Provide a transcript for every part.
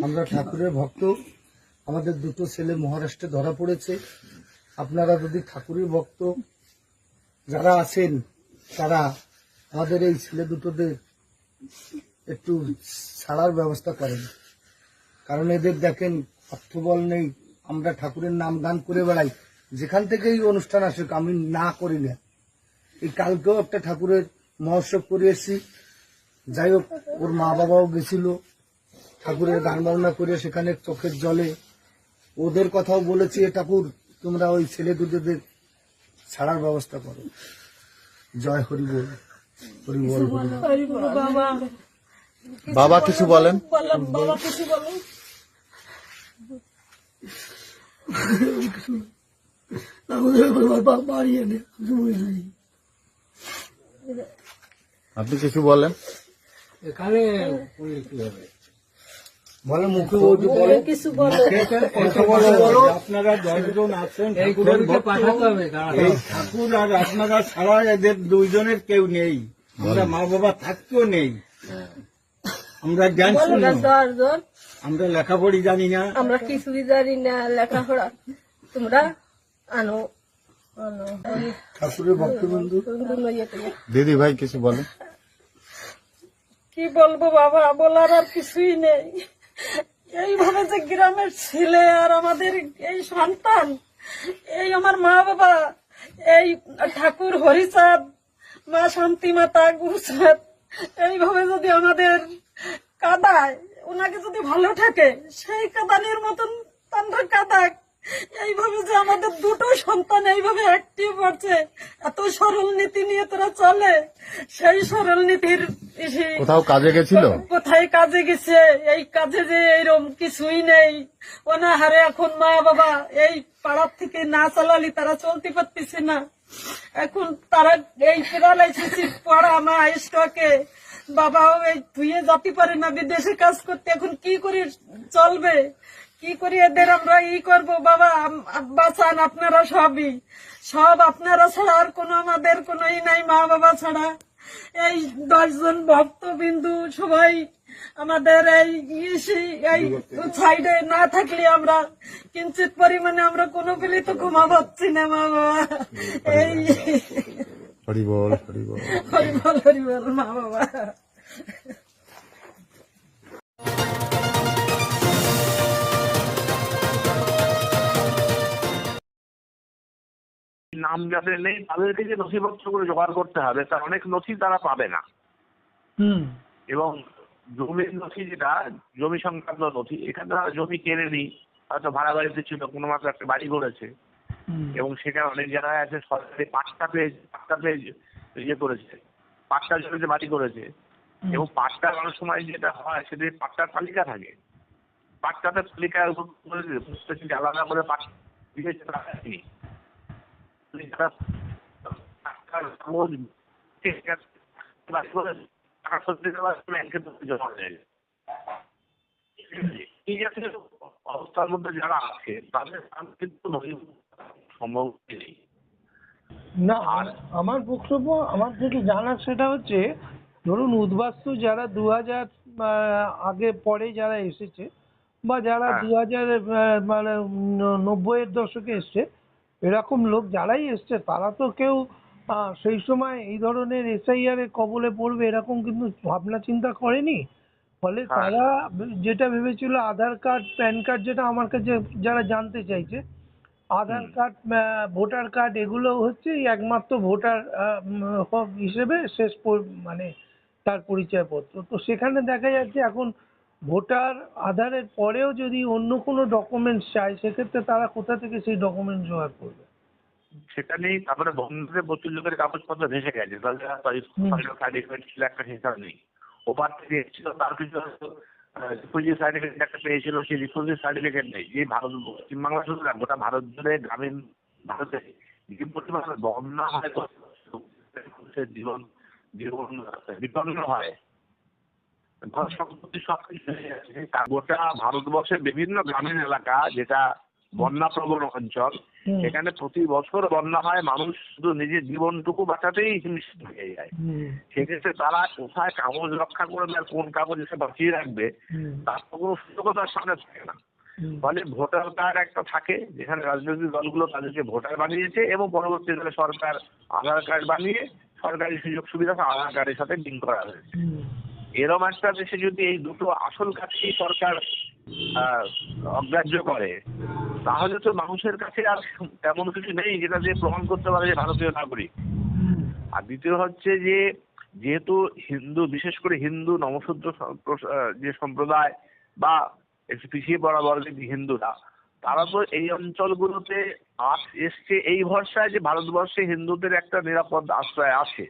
আমরা ঠাকুরের ভক্ত। আমাদের দুটো ছেলে মহারাষ্ট্রে ধরা পড়েছে। আপনারা যদি ঠাকুরের ভক্ত যারা আছেন, তারা আমাদের এই ছেলে দুটোদের একটু ছাড়ার ব্যবস্থা করেন। কারণ এদের দেখেন, অর্থবল নেই। আমরা ঠাকুরের নাম গান করে বেড়াই। যেখান থেকে এই অনুষ্ঠান আসুক, আমি না করি না। এই কালকেও একটা ঠাকুরের মহোৎসব করে এসেছি। যাই হোক, ওর মা বাবাও গেছিল। ঠাকুরের গান বাজনা করে সেখানে চোখের জলে। ওদের কথাও বলেছি এ ঠাকুর তোমরা ওই ছেলে দুটোদের ছাড়ার ব্যবস্থা করো। জয় হরি বল হরি বল। বাবা। কিছু বলেন। বাবা কিছু আপনি কিছু বলেন। বলে মুখে বলে কিছু বলো। কথা বলো। বলো। আপনারা দশজন আছেন ঠাকুরের ভক্ত। এই ঠাকুর আর আপনারা ছাড়া এদের দুইজনের কেউ নেই। আমরা মা বাবা থাকতেও নেই। আমরা জ্ঞান বলো আমরা লেখাপড়ি জানি না। আমরা কিছুই জানি না। লেখাপড়া তোমরা আনো আনো। ঠাকুরের ভক্তবন্ধু বন্ধু দিদি ভাই কিছু বলেন কি বলব বাবা? বলার আর কিছুই নেই। এইভাবে যে গ্রামের ছেলে আর আমাদের এই সন্তান, এই আমার মা বাবা, এই ঠাকুর হরিচাঁদ, মা শান্তি মাতা গুরুচাঁদ এইভাবে যদি আমাদের কাদায় ওনাকে যদি ভালো থাকে সেই কাদানের মতন তান্ডা কাদাক। এইভাবে যে আমাদের দুটো সন্তান এইভাবে অ্যাক্টিভ হচ্ছে এত সরল নীতি নিয়ে তোরা চলে। সেই সরল নীতির কোথাও কাজে গেছিল? কোথায় কাজে গেছে? এই কাজে যে এইরকম কিছুই নেই। অনাহারে এখন মা বাবা এই পাড়ার থেকে না চালালি তারা চলতে পারতেছে না। এখন তারা এই প্যারালাইসিস পড়া মা স্টকে বাবাও এই ধুয়ে যেতে পারে না বিদেশে কাজ করতে এখন কি করে চলবে? কি করি এদের আমরা ই করব? বাবা বাঁচান আপনারা সবই। সব আপনারা ছাড়া আর কোনো আমাদের কোনো ই নাই মা বাবা ছাড়া। এই দশজন ভক্তবিন্দু সবাই আমাদের এই এই সাইডে না থাকলে আমরা কিঞ্চিত পরিমাণে আমরা কোনো পেলে তো ঘুমা পাচ্ছি না মা বাবা। এই হরি বল হরি বল হরিবল হরিবল মা বাবা নাম যাদের নেই তাদেরকে যে নথিপত্র করে জোগাড় করতে হবে তার অনেক নথি তারা পাবে না। এবং জমির নথি যেটা জমি সংক্রান্ত নথি এখানে তারা জমি কেনে নি হয়তো ভাড়া বাড়িতে ছিল কোনো মাত্র একটা বাড়ি করেছে। এবং সেখানে অনেক জায়গায় আছে সরকারি পাঁচটা পেজ পাঁচটা পেজ ইয়ে করেছে পাঁচটা জমিতে বাড়ি করেছে। এবং পাঁচটা অনেক সময় যেটা হয় সেটা পাঁচটার তালিকা থাকে। পাঁচটাতে তালিকা আলাদা করে পাঁচ এই জাতীয় অবস্থার মধ্যে যারা আছে তাদের কিন্তু সম্ভব নেই না আমার বক্তব্য আমার যেটি জানার সেটা হচ্ছে ধরুন উদ্বাস্তু যারা দু হাজার আগে পরে যারা এসেছে বা যারা হ্যাঁ। দু হাজার মানে নব্বইয়ের দশকে এসছে এরকম লোক যারাই এসছে তারা তো কেউ সেই সময় এই ধরনের এসআইআর এর কবলে পড়বে এরকম কিন্তু ভাবনা চিন্তা করেনি? ফলে হ্যাঁ। তারা যেটা ভেবেছিল আধার কার্ড প্যান কার্ড যেটা আমার কাছে যারা জানতে চাইছে আধার কার্ড ভোটার কার্ড এগুলো হচ্ছে একমাত্র ভোটার হিসেবে শেষ মানে তার পরিচয়পত্র। তো সেখানে দেখা যাচ্ছে এখন ভোটার আধারের পরেও যদি অন্য কোনো ডকুমেন্টস চায় সেক্ষেত্রে তারা কোথা থেকে সেই ডকুমেন্ট জোগাড় করবে? সেটা নেই তারপরে বন্ধুতে প্রচুর লোকের কাগজপত্র ভেসে গেছে। তাহলে সার্টিফিকেট ছিল একটা হিসাব নেই। ওপার থেকে এসেছিল তার কিছু রিফিউজি সার্টিফিকেট একটা পেয়েছিল সেই রিফিউজি সার্টিফিকেট নেই। এই ভারত পশ্চিমবাংলা শুধু না গোটা ভারত জুড়ে গ্রামীণ ভারতে যে পরিমাণে বন্যা হয় জীবন জীবন বিপন্ন হয়। সম্পত্তি গোটা ভারতবর্ষের বিভিন্ন গ্রামীণ এলাকা যেটা বন্যা প্রবণ অঞ্চল এখানে প্রতি বছর বন্যা হয় মানুষ শুধু নিজের জীবনটুকু বাঁচাতেই হিমশিম হয়ে যায়। সেক্ষেত্রে তারা কোথায় কাগজ রক্ষা করবে আর কোন কাগজ এসে বাঁচিয়ে রাখবে তার তো কোনো সুযোগতার সামনে থাকে না। ফলে ভোটার কার্ড একটা থাকে যেখানে রাজনৈতিক দলগুলো তাদেরকে ভোটার বানিয়েছে এবং পরবর্তীকালে সরকার আধার কার্ড বানিয়ে সরকারি সুযোগ সুবিধা আধার কার্ডের সাথে লিঙ্ক করা হয়েছে। এরম একটা দেশে যদি এই দুটো আসল কাজকেই সরকার অগ্রাহ্য করে, তাহলে তো মানুষের কাছে আর তেমন কিছু নেই যেটা দিয়ে প্রমাণ করতে পারে যে ভারতীয় নাগরিক। আর দ্বিতীয় হচ্ছে যে, যেহেতু হিন্দু, বিশেষ করে হিন্দু নমশূদ্র যে সম্প্রদায় বা একটু পিছিয়ে পড়া বর্গের হিন্দুরা, তারা তো এই অঞ্চলগুলোতে আস, এসছে এই ভরসায় যে ভারতবর্ষে হিন্দুদের একটা নিরাপদ আশ্রয় আছে।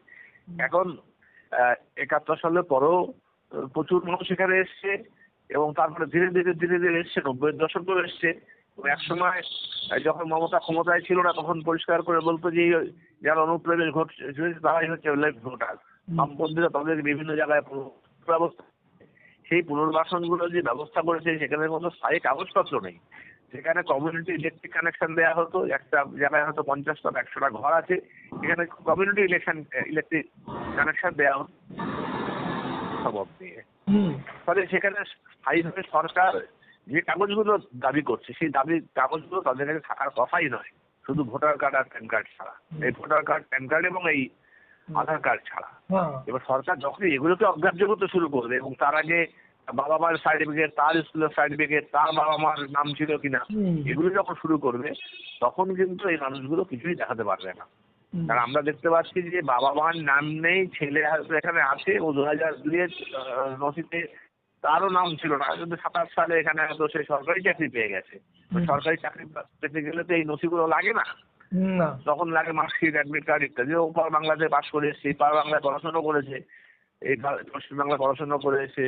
এখন একাত্তর সালের পরেও প্রচুর মানুষ এখানে এসছে এবং তারপরে ধীরে ধীরে ধীরে ধীরে এসছে নব্বই দশকেও এসছে। এক সময় যখন মমতা ক্ষমতায় ছিল না তখন পরিষ্কার করে বলতো যে যারা অনুপ্রবেশ ঘটছে তারাই হচ্ছে লেফট ভোটার। বামপন্থীরা তাদের বিভিন্ন জায়গায় ব্যবস্থা সেই পুনর্বাসনগুলো যে ব্যবস্থা করেছে সেখানে কোনো স্থায়ী কাগজপত্র নেই। সেখানে কমিউনিটি ইলেকট্রিক কানেকশন দেওয়া হতো একটা জায়গায় হয়তো পঞ্চাশটা একশোটা ঘর আছে এখানে কমিউনিটি ইলেকশন ইলেকট্রিক কানেকশন দেওয়া হতো। সম্ভব নিয়ে ফলে সেখানে স্থায়ীভাবে সরকার যে কাগজগুলো দাবি করছে সেই দাবি কাগজগুলো তাদের কাছে থাকার কথাই নয়। শুধু ভোটার কার্ড আর প্যান কার্ড ছাড়া। এই ভোটার কার্ড প্যান কার্ড এবং এই আধার কার্ড ছাড়া। হ্যাঁ, এবার সরকার যখনই এগুলোকে অগ্রাহ্য করতে শুরু করবে এবং তার আগে বাবা মার সার্টিফিকেট তার স্কুলের সার্টিফিকেট তার বাবা মার নাম ছিল কিনা এগুলো যখন শুরু করবে তখন কিন্তু এই মানুষগুলো কিছুই দেখাতে পারবে না। কারণ আমরা দেখতে পাচ্ছি যে বাবা মার নাম নেই ছেলে এখানে আছে ও দু হাজার দুইয়ের নথিতে তারও নাম ছিল না। কিন্তু সাতাশ সালে এখানে হয়তো সে সরকারি চাকরি পেয়ে গেছে। সরকারি চাকরি পেতে গেলে তো এই নথিগুলো লাগে না। তখন লাগে মার্কশিট অ্যাডমিট কার্ড ইত্যাদি। ও পার বাংলাতে পাশ করে এসছে পার বাংলায় পড়াশোনা করেছে এই পশ্চিম বাংলায় পড়াশোনা করে এসে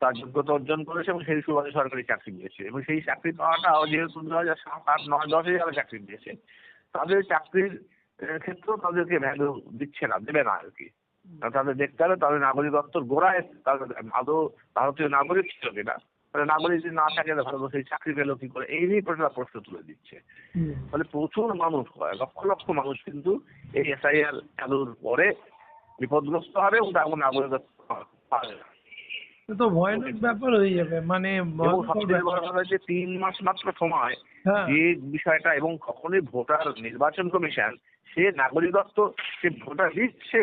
তার যোগ্যতা অর্জন করেছে এবং সেই সুবাদে সরকারি চাকরি পেয়েছে। এবং সেই চাকরি পাওয়াটাও যেহেতু দু হাজার সাত আট নয় দশে যারা চাকরি পেয়েছে তাদের চাকরির ক্ষেত্রেও তাদেরকে ভ্যালু দিচ্ছে না দেবে না আর কি। তাদের দেখতে হবে তাদের নাগরিকত্বর গোড়ায় তাদের আদৌ ভারতীয় নাগরিক ছিল কিনা। তাহলে নাগরিক যদি না থাকে ভারতবর্ষে এই চাকরি পেল কি করে? এই নিয়ে প্রশ্ন প্রশ্ন তুলে দিচ্ছে। ফলে প্রচুর মানুষ হয় লক্ষ লক্ষ মানুষ কিন্তু এই এসআইআর চালুর পরে বিপদগ্রস্ত হবে এবং তার নাগরিকত্ব পাবে না। তো ভয়ানক ব্যাপার হয়ে যাবে মানে এবং সবচেয়ে বড় কথা যে তিন মাস মাত্র সময় হ্যাঁ। যে বিষয়টা এবং কখনোই ভোটার নির্বাচন কমিশন সে নাগরিকত্ব সে ভোটার লিস্ট সে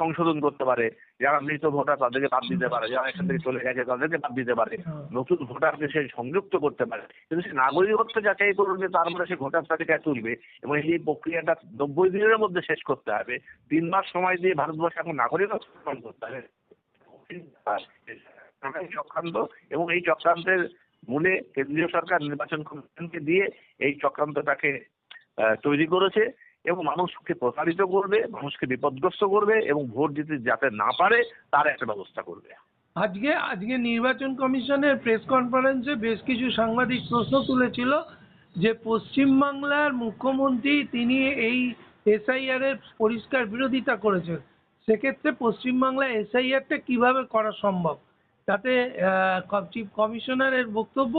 সংশোধন করতে পারে। যারা মৃত ভোটার তাদেরকে বাদ দিতে পারে যারা এখান থেকে চলে গেছে তাদেরকে বাদ দিতে পারে। হ্যাঁ। নতুন ভোটারকে সে সংযুক্ত করতে পারে। কিন্তু সে নাগরিকত্ব যাচাই করবে তারপরে সে ভোটার তালিকায় তুলবে এবং এই প্রক্রিয়াটা নব্বই দিনের মধ্যে শেষ করতে হবে। তিন মাস সময় দিয়ে ভারতবর্ষে এখন নাগরিকত্ব করতে হবে। সরকারি চক্রান্ত এবং এই চক্রান্তের মূলে কেন্দ্রীয় সরকার নির্বাচন কমিশনকে দিয়ে এই চক্রান্তটাকে তৈরি করেছে এবং মানুষকে প্রতারিত করবে, মানুষকে বিপদগ্রস্ত করবে এবং ভোট দিতে যাতে না পারে, তার একটা ব্যবস্থা করবে। আজকে আজকে নির্বাচন কমিশনের প্রেস কনফারেন্সে বেশ কিছু সাংবাদিক প্রশ্ন তুলেছিল যে পশ্চিমবাংলার মুখ্যমন্ত্রী তিনি এই এসআইআর এর পরিষ্কার বিরোধিতা করেছেন। সেক্ষেত্রে পশ্চিমবাংলায় এসআইআরটা কীভাবে করা সম্ভব? তাতে চিফ কমিশনারের বক্তব্য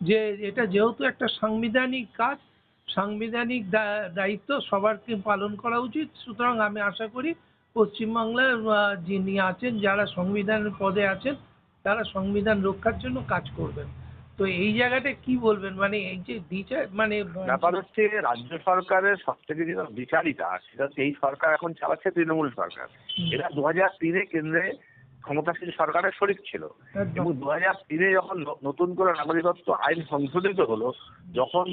যে এটা যেহেতু একটা সাংবিধানিক কাজ সাংবিধানিক দায়িত্ব সবারকে পালন করা উচিত। সুতরাং আমি আশা করি পশ্চিমবাংলার যিনি আছেন যারা সংবিধানের পদে আছেন তারা সংবিধান রক্ষার জন্য কাজ করবেন। তো এই জায়গাটা কি বলবেন? মানে এই যে বিচার মানে ব্যাপার হচ্ছে রাজ্য সরকারের সব থেকে যেটা বিচারিতা সেটা হচ্ছে এই সরকার এখন চালাচ্ছে তৃণমূল সরকার। এটা দু হাজার তিনে কেন্দ্রে ক্ষমতাসীন সরকারের শরিক ছিল। এবং দু হাজার তিনে যখন নতুন করে নাগরিকত্ব আইন সংশোধিত হলো যখন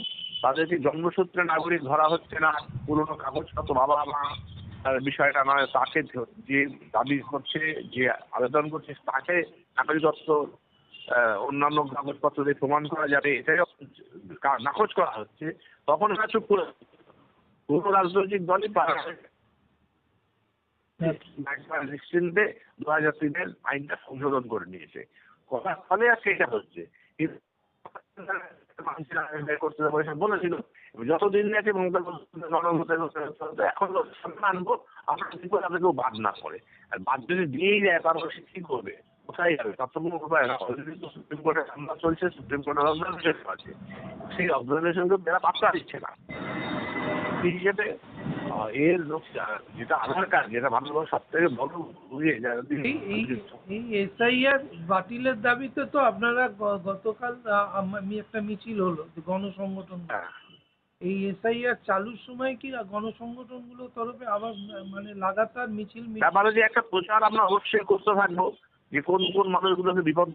তাদেরকে জন্মসূত্রে নাগরিক ধরা হচ্ছে না পুরনো কাগজপত্র বাবা মা বিষয়টা নয় তাকে যে দাবি করছে যে আবেদন করছে তাকে নাগরিকত্ব অন্যান্য কাগজপত্র দিয়ে প্রমাণ করা যাবে এটাই যখন নাকচ করা হচ্ছে তখন এরা চুপ করে কোনো রাজনৈতিক দলই পারে দু হাজার তিনের আইনটা সংশোধন করে নিয়েছে। করার ফলে আজকে এটা হচ্ছে। বলেছিল। যতদিন নাকি মমতা হতে এখন আনব আমরা কি করে তাদেরকেও বাদ না করে আর বাদ যদি দিয়েই যায়, তারপরে সে কি করবে? কোথায় যাবে? তার তো কোনো উপায় না। অলরেডি তো সুপ্রিম কোর্টের সামনা চলছে, সুপ্রিম কোর্টের অবজারভেশন আছে। সেই অবজারভেশনকে এরা পাত্তা দিচ্ছে না। এর যেটা আধার কার্ড যেটা ভারতবর্ষ সব থেকে বড় এই এসআইআর বাতিলের দাবিতে তো আপনারা গতকাল আমি একটা মিছিল হলো যে গণসংগঠন। হ্যাঁ। এই এসআইআর চালুর সময় কি গণসংগঠনগুলোর তরফে আবার মানে লাগাতার মিছিল মিছিল? যে একটা প্রচার আমরা অবশ্যই করতে থাকব যে কোন কোন মানুষগুলোকে বিপদ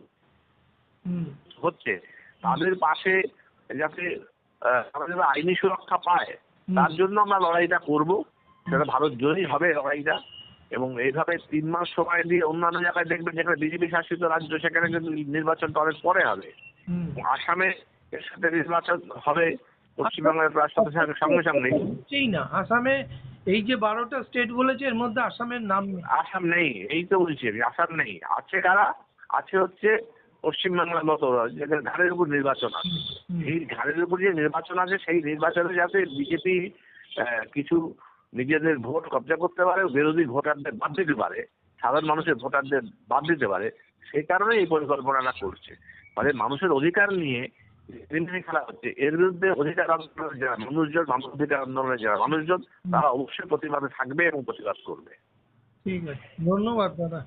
হচ্ছে। তাদের পাশে যাতে তারা যাতে আইনি সুরক্ষা পায়। তার জন্য আমরা লড়াইটা করব। সেটা ভারত জয়ী হবে লড়াইটা। এবং এইভাবে তিন মাস সময় দিয়ে অন্যান্য জায়গায় দেখবেন যেখানে বিজেপি শাসিত রাজ্য সেখানে কিন্তু নির্বাচনটা অনেক পরে হবে। আসামে এর সাথে নির্বাচন হবে পশ্চিমবাংলার তার সাথে সঙ্গে সঙ্গে। হচ্ছেই না। আসামে এই যে বারোটা স্টেট বলেছে এর মধ্যে আসামের নাম আসাম নেই এই তো বলছি আসাম নেই। আছে কারা? আছে হচ্ছে পশ্চিমবাংলার মতো যেখানে ঘাড়ের উপর নির্বাচন আছে। এই ঘাড়ের উপর যে নির্বাচন আছে সেই নির্বাচনে যাতে বিজেপি কিছু নিজেদের ভোট কবজা করতে পারে বিরোধী ভোটারদের বাদ দিতে পারে সাধারণ মানুষের ভোটারদের বাদ দিতে পারে সেই কারণে এই পরিকল্পনাটা করছে। ফলে মানুষের অধিকার নিয়ে খেলা হচ্ছে এর বিরুদ্ধে অধিকার আন্দোলনের যারা মানুষজন মানুষ অধিকার আন্দোলনের যারা মানুষজন তারা অবশ্যই প্রতিবাদে থাকবে এবং প্রতিবাদ করবে। ঠিক আছে। ধন্যবাদ দাদা।